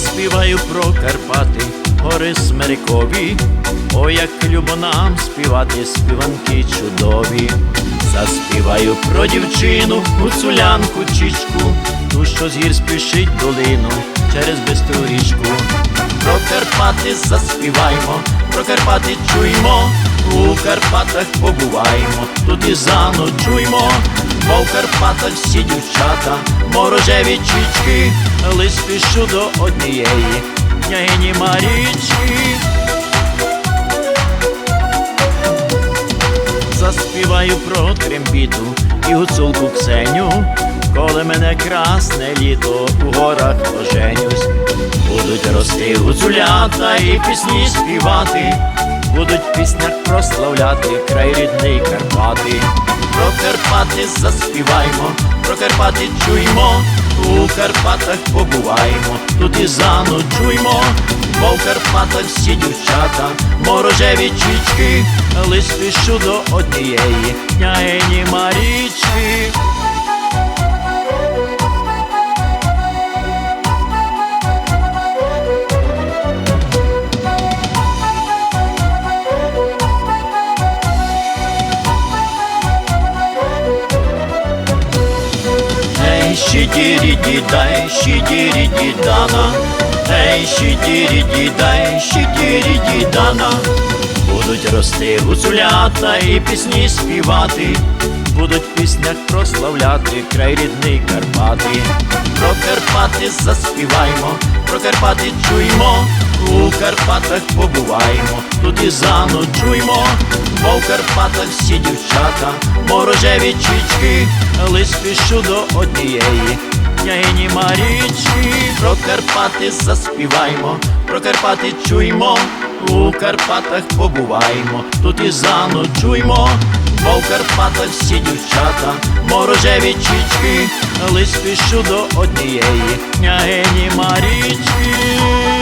Заспіваю про Карпати, гори смирикові, Ой, як любо нам співати співанки чудові. Заспіваю про дівчину, гуцулянку чічку, ту, що з гір спішить долину через бистру річку. Про Карпати заспіваймо, про Карпати чуймо, у Карпатах побуваємо, тут і заночуймо, бо в Карпатах всі дівчата, морожеві чічки, лиш спішу до однієї княгині Марічки. Заспіваю про трембіту і гуцулку Ксеню, коли мене красне літо у горах оженюсь. Будуть рости гуцулята і пісні співати, будуть в піснях прославляти край рідний Карпати. Про Карпати заспіваймо, про Карпати чуймо, у Карпатах побуваємо, тут і заночуймо, бо в Карпатах всі дівчата, морожеві чічки, лист пишу до однієї княгині Марічки. Ей, щидірі дідай, щидірі дідана, Ей, щидірі дідай, щидірі дідана, будуть рости гуцулята і пісні співати, будуть в піснях прославляти край рідний Карпати. Про Карпати заспіваймо, про Карпати чуймо, у Карпатах побуваємо, тут і заночуймо, бо в Карпатах всі дівчата, морожеві чічки, лиш спішу до однієї княгині Марічки. Про Карпати заспіваймо, про Карпати чуймо, у Карпатах побуваємо, тут і заночуймо, бо в Карпатах всі дівчата, морожеві чічки, лиш спішу до однієї княгині Марічки.